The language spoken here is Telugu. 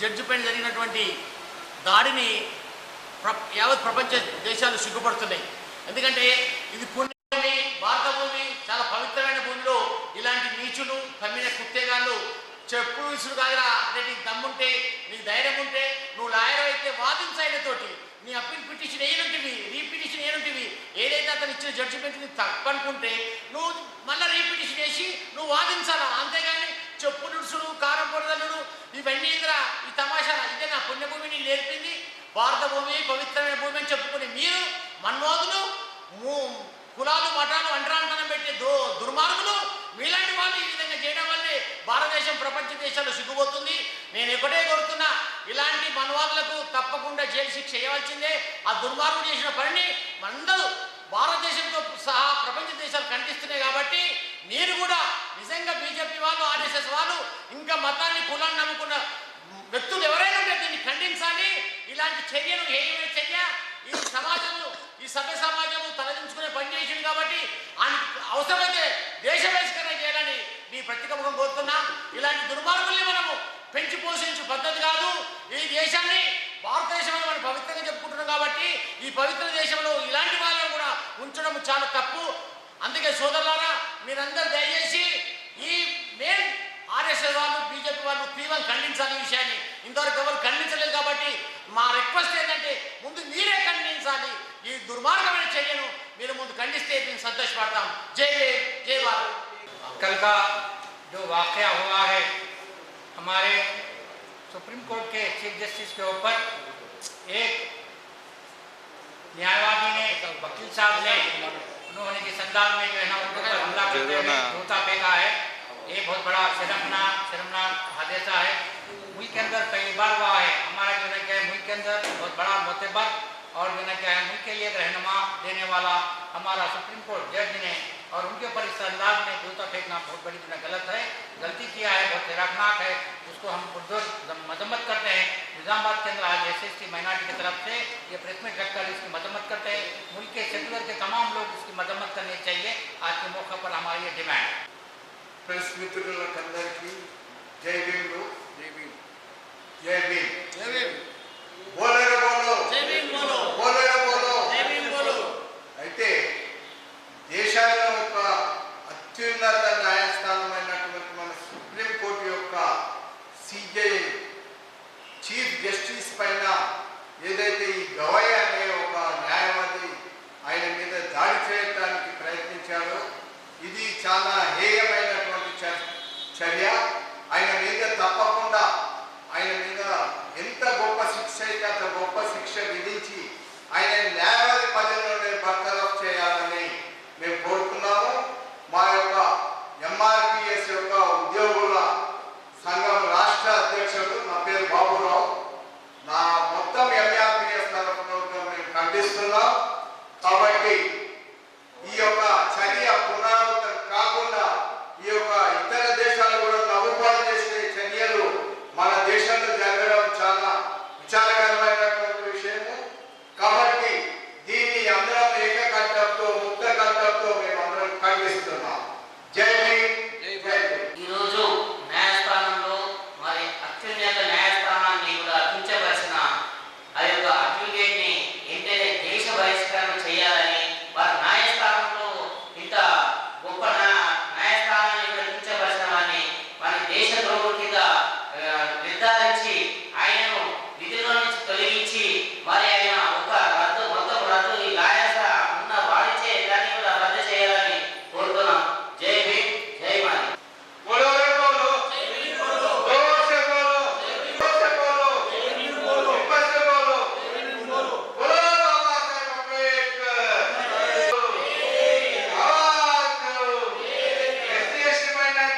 జడ్జి పైన జరిగినటువంటి దాడిని ప్ర యావత్ ప్రపంచ దేశాలు సిగ్గుపడుతున్నాయి. ఎందుకంటే ఇది పుణ్యభూమి భారత భూమి చాలా పవిత్రమైన భూమిలో ఇలాంటి నీచులు కమ్మిన కుత్తేగాళ్ళు చెప్పు విసురు కాదురా అంటే నీకు దమ్ముంటే నీకు ధైర్యం ఉంటే నువ్వు లాయర్ అయితే వాదించాయనతోటి నీ అప్పీల్ పిటిషన్ ఏనుంటివి రీపిటిషన్ ఏనుంటివి ఏదైతే అతను ఇచ్చిన జడ్జిమెంట్ని తప్పు అనుకుంటే నువ్వు మళ్ళీ రీపిటిషన్ వేసి నువ్వు వాదించాలా? అంతేగాని చెప్పు నుడుసులు కారం పొరదలుడు ఇవన్నీ ఇంద్రా ఈ తమాషా ఇదే నా పుణ్యభూమిని నేర్పింది. భారత భూమి పవిత్రమైన భూమి అని చెప్పుకునే మీరు మన్మోదులు ము- కులాలు మఠాలు అంటరాంతనం పెట్టే దు దుర్మార్గులు మీలాంటి వాళ్ళు ఈ విధంగా చేయడం వల్లే భారతదేశం ప్రపంచ దేశాల్లో సిగ్గుపోతుంది. నేను ఒకటే కోరుతున్నా ఇలాంటి మన్వాదులకు తప్పకుండా జైలు శిక్ష చేయవలసిందే ఆ దుర్మార్గుడు చేసిన పనిని మనందరూ భారతదేశంతో సహా ప్రపంచ దేశాలు కనిపిస్తున్నాయి కాబట్టి మీరు కూడా నిజంగా బీజేపీ వాళ్ళు ఆర్ఎస్ఎస్ వాళ్ళు ఇంకా మతాన్ని కులాన్ని నమ్ముకున్న వ్యక్తులు ఎవరైనా ఉంటే దీన్ని ఖండించాలి. ఇలాంటి చర్యను ఏమైనా చర్య? ఈ సమాజంలో ఈ సభ్య సమాజము తలదించుకునే పని చేసింది కాబట్టి అవసరమైతే దేశ బహిష్కరణ చేయాలని మీ ప్రతికముఖం కోరుతున్నా. ఇలాంటి దుర్మార్గుల్ని మనము పెంచి పోషించే పద్ధతి కాదు. ఈ దేశాన్ని భారతదేశం మనం పవిత్రంగా చెప్పుకుంటున్నాం కాబట్టి ఈ పవిత్ర దేశంలో ఇలాంటి వాళ్ళని కూడా ఉంచడం చాలా తప్పు. అందుకే సోదరులారా మీరందరూ దయ ఆర్ఎస్ఎస్ వాళ్ళు బీజేపీ వాళ్ళు తీవ్రంగా ఖండించాలి ఈ విషయాన్ని ఇంతవరకు ఎవరు ఖండించలేదు కాబట్టి మా రిక్వెస్ట్ ఏంటంటే ముందు మీరే ఖండించాలి ఈ దుర్మార్గమైన చర్యను మీరు ముందు ఖండిస్తే మేము సంతోషపడతాం జై జై జై భారత్ कल का जो वाक़या हुआ है हमारे सुप्रीम कोर्ट के चीफ जस्टिस के ऊपर एक न्यायवादी ने वकील साहब ने उन्होंने जिस अंदाज में जो है ना उनके ऊपर हमला करते हुए जूता फेंका है ये बहुत बड़ा शर्मनाक शर्मनाक हादसा है। मुल्क के अंदर पहली बार हुआ है। हमारा जो है क्या मुल्क के अंदर बहुत बड़ा मोतबर और जो है क्या है मुल्क के लिए एक रहनुमा देने वाला हमारा सुप्रीम कोर्ट जज ने और उनके ऊपर इस अंदाज में जूता फेंकना बहुत बड़ी जो गलत है, गलती किया है, बहुत हैराननाक है, उसको हम पुरजोर मजम्मत करते हैं। निज़ामाबाद के अंदर आज एस एस टी माइनॉरिटी की तरफ़ से ये प्रेस मीट रखकर इसकी मजम्मत करते हैं। मुल्क के सेकुलर के तमाम लोग इसकी मजम्मत करनी चाहिए। आज के मौके पर हमारी ये डिमांड ప్రెస్ మిత్రులకందరికీ జై భీమ్లు జై భీమ్. జై భీమ్. జై భీమ్. ఆయన న్యాయాధిపతిలో నేను బర్తరఫ్ చేయాలని మేము కోరుకున్నాము. మా యొక్క ఎంఆర్పిఎస్ యొక్క ఉద్యోగుల సంఘం రాష్ట్ర అధ్యక్షుడు నా పేరు బాబురావు. నా మొత్తం ఎంఆర్పిఎస్ తరఫున మేము ఖండిస్తున్నాం. కాబట్టి ఈ యొక్క చర్య పునరావృతం కాకుండా ఈ యొక్క ఇతర దేశాలు కూడా నవ్వుపాలు చేసే చర్యలు మన దేశంలో జరగడం చాలా విచారకరమైన जय